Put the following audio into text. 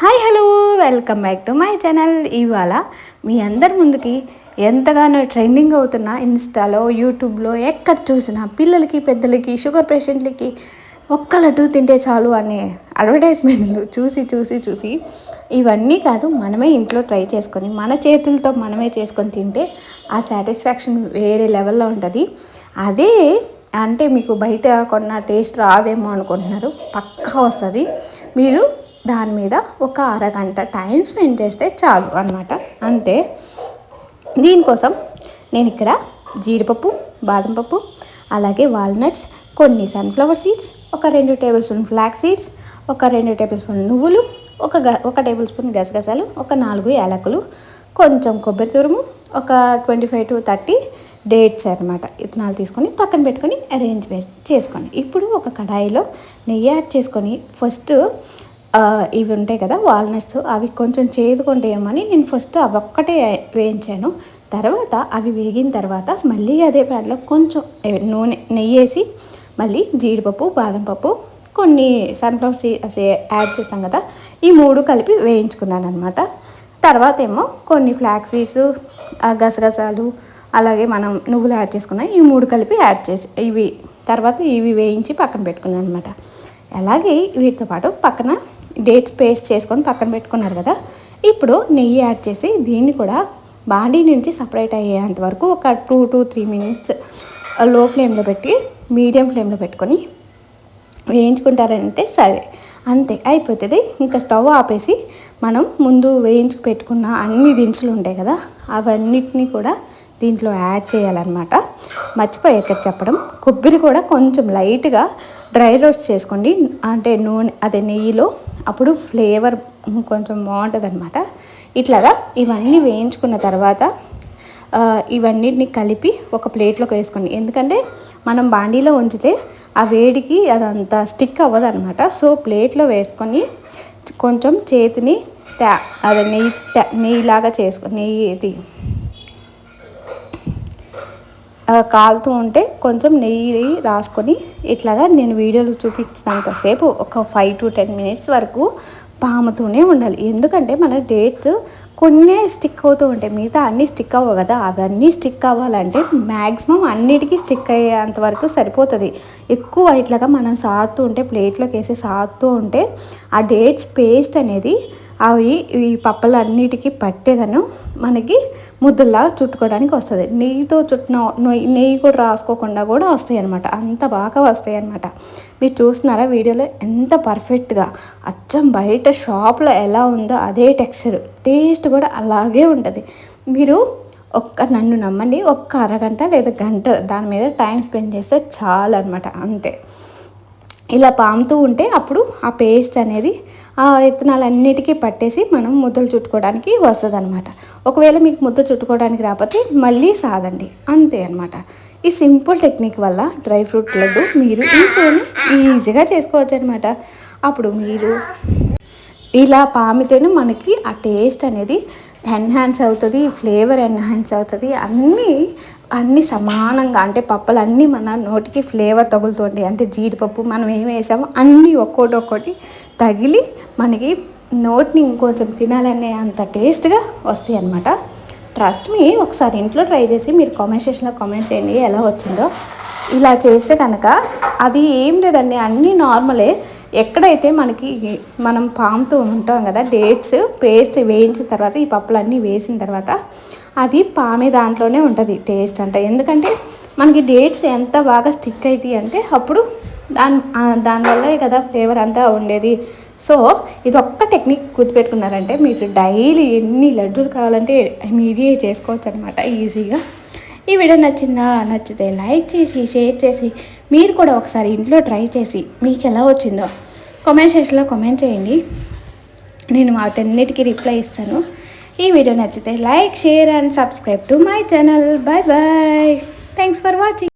Hi hello welcome back to my channel. ఇవాళ మీ అందరి ముందుకి ఎంతగానో ట్రెండింగ్ అవుతున్న ఇన్స్టాలో యూట్యూబ్లో ఎక్కడ చూసినా పిల్లలకి పెద్దలకి షుగర్ పేషెంట్లకి ఒక్క లడ్డు తింటే చాలు అనే అడ్వర్టైజ్మెంట్లు చూసి చూసి చూసి ఇవన్నీ కాదు మనమే ఇంట్లో ట్రై చేసుకొని మన చేతులతో మనమే చేసుకొని తింటే ఆ సాటిస్ఫాక్షన్ వేరే లెవెల్లో ఉంటుంది. అదే అంటే మీకు బయట కొన్న టేస్ట్ రాదేమో అనుకుంటున్నారు పక్కా వస్తుంది. మీరు దాని మీద ఒక అరగంట టైం స్పెండ్ చేస్తే చాలు అనమాట అంతే. దీనికోసం నేను ఇక్కడ జీడిపప్పు బాదం పప్పు అలాగే వాల్నట్స్ కొన్ని సన్ఫ్లవర్ సీడ్స్ ఒక రెండు టేబుల్ స్పూన్ ఫ్లాక్ సీడ్స్ ఒక రెండు టేబుల్ స్పూన్ నువ్వులు ఒక గ ఒక టేబుల్ స్పూన్ గసగసాలు ఒక నాలుగు యాలకులు కొంచెం కొబ్బరి తురుము ఒక twenty five to thirty dates అనమాట ఇతనాలు తీసుకొని పక్కన పెట్టుకొని అరేంజ్మెంట్ చేసుకోండి ఇప్పుడు ఒక కడాయిలో నెయ్యి యాడ్ చేసుకొని ఫస్ట్ ఇవి ఉంటాయి కదా వాల్నట్స్ అవి కొంచెం చేదుకుంటాయేమని నేను ఫస్ట్ అవి ఒక్కటే వేయించాను. తర్వాత అవి వేగిన తర్వాత మళ్ళీ అదే ప్యాన్లో కొంచెం నూనె నెయ్యి వేసి మళ్ళీ జీడిపప్పు బాదం పప్పు కొన్ని సన్ఫ్లవర్ సీడ్స్ యాడ్ చేసాం కదా ఈ మూడు కలిపి వేయించుకున్నాను అనమాట తర్వాత ఏమో కొన్ని ఫ్లాక్ సీడ్స్ గసగసాలు అలాగే మనం నువ్వులు యాడ్ చేసుకున్నాం ఈ మూడు కలిపి యాడ్ చేసి ఇవి తర్వాత ఇవి వేయించి పక్కన పెట్టుకున్నాను అనమాట అలాగే వీటితో పాటు పక్కన డేట్స్ పేస్ట్ చేసుకొని పక్కన పెట్టుకున్నారు కదా. ఇప్పుడు నెయ్యి యాడ్ చేసి దీన్ని కూడా బాడీ నుంచి సపరేట్ అయ్యేంత వరకు ఒక టూ టు త్రీ మినిట్స్లో ఫ్లేమ్లో పెట్టి మీడియం ఫ్లేమ్లో పెట్టుకొని వేయించుకుంటారంటే సరే. అంతే అయిపోతుంది. ఇంకా స్టవ్ ఆపేసి మనం ముందు వేయించుకు పెట్టుకున్న అన్ని దినుసులు ఉంటాయి కదా అవన్నిటినీ కూడా దీంట్లో యాడ్ చేయాలన్నమాట. మర్చిపోయి ఇక్కడ చెప్పడం కొబ్బరి కూడా కొంచెం లైట్గా డ్రై రోస్ట్ చేసుకోండి. అంటే నూనె అదే నెయ్యిలో అప్పుడు ఫ్లేవర్ కొంచెం బాగుంటుంది అనమాట ఇట్లాగా ఇవన్నీ వేయించుకున్న తర్వాత ఇవన్నిటిని కలిపి ఒక ప్లేట్లోకి వేసుకోండి. ఎందుకంటే మనం బాండీలో ఉంచితే ఆ వేడికి అదంతా స్టిక్ అవ్వదు అనమాట సో ప్లేట్లో వేసుకొని కొంచెం చేతిని త్యా అదే నెయ్యి నెయ్యిలాగా చేసుకో నెయ్యి కాలుతూ ఉంటే కొంచెం నెయ్యి రాసుకొని ఇట్లాగా నేను వీడియోలు చూపించినంతసేపు ఒక ఫైవ్ టు టెన్ మినిట్స్ వరకు పాముతూనే ఉండాలి. ఎందుకంటే మన డేట్స్ కొన్ని స్టిక్ అవుతూ ఉంటాయి. మిగతా అన్నీ స్టిక్ అవ్వవు కదా. అవన్నీ స్టిక్ అవ్వాలంటే మ్యాక్సిమం అన్నిటికీ స్టిక్ అయ్యేంత వరకు సరిపోతుంది. ఎక్కువ ఇట్లాగా మనం సాగుతూ ఉంటే ప్లేట్లోకి వేసి సాగుతూ ఉంటే ఆ డేట్స్ పేస్ట్ అనేది అవి ఈ పప్పలన్నిటికీ పట్టేదను మనకి ముద్దలాగా చుట్టుకోవడానికి వస్తుంది. నెయ్యితో చుట్టిన నెయ్యి కూడా రాసుకోకుండా కూడా వస్తాయి అనమాట అంత బాగా వస్తాయి అనమాట మీరు చూస్తున్నారా వీడియోలో ఎంత పర్ఫెక్ట్గా అచ్చం బయట షాప్లో ఎలా ఉందో అదే టెక్స్చర్. టేస్ట్ కూడా అలాగే ఉంటుంది. మీరు ఒక్క నన్ను నమ్మండి ఒక్క అరగంట లేదా గంట దాని మీద టైం స్పెండ్ చేస్తే చాలు అనమాట అంతే. ఇలా పాముతూ ఉంటే అప్పుడు ఆ పేస్ట్ అనేది ఆ విత్తనాలన్నిటికీ పట్టేసి మనం ముద్దలు చుట్టుకోవడానికి వస్తుంది అనమాట ఒకవేళ మీకు ముద్ద చుట్టుకోవడానికి రాకపోతే మళ్ళీ సాదండి. అంతే అనమాట ఈ సింపుల్ టెక్నిక్ వల్ల డ్రై ఫ్రూట్ లడ్డు మీరు ఇంట్లోనే ఈజీగా చేసుకోవచ్చు అనమాట అప్పుడు మీరు ఇలా పామితేనే మనకి ఆ టేస్ట్ అనేది ఎన్హాన్స్ అవుతుంది ఫ్లేవర్ ఎన్హాన్స్ అవుతుంది. అన్నీ అన్నీ సమానంగా అంటే పప్పులు అన్నీ మన నోటికి ఫ్లేవర్ తగులుతుంది. అంటే జీడిపప్పు మనం ఏం వేసామో అన్నీ ఒక్కోటి ఒక్కోటి తగిలి మనకి నోటిని ఇంకొంచెం తినాలనే అంత టేస్ట్గా వస్తాయి అనమాట ట్రస్ట్ మీ ఒకసారి ఇంట్లో ట్రై చేసి మీరు కామెంట్ సెక్షన్లో కామెంట్ చేయండి ఎలా వచ్చిందో. ఇలా చేస్తే కనుక అది ఏం లేదండి అన్నీ నార్మలే. ఎక్కడైతే మనకి మనం పాముతూ ఉంటాం కదా డేట్స్ పేస్ట్ వేయించిన తర్వాత ఈ పప్పులన్నీ వేసిన తర్వాత అది పామే దాంట్లోనే ఉంటుంది టేస్ట్ అంటే. ఎందుకంటే మనకి డేట్స్ ఎంత బాగా స్టిక్ అవుతాయి అంటే అప్పుడు దాని దానివల్లే కదా ఫ్లేవర్ అంతా ఉండేది. సో ఇది ఒక్క టెక్నిక్ గుర్తుపెట్టుకున్నారంటే మీరు డైలీ ఎన్ని లడ్డూలు కావాలంటే మీరే చేసుకోవచ్చు అనమాట ఈజీగా. ఈ వీడియో నచ్చిందా? నచ్చితే లైక్ చేసి షేర్ చేసి మీరు కూడా ఒకసారి ఇంట్లో ట్రై చేసి మీకు ఎలా వచ్చిందో కామెంట్ సెక్షన్లో కామెంట్ చేయండి. నేను వాటన్నిటికీ రిప్లై ఇస్తాను. ఈ వీడియో నచ్చితే like share and subscribe to my channel bye bye thanks for watching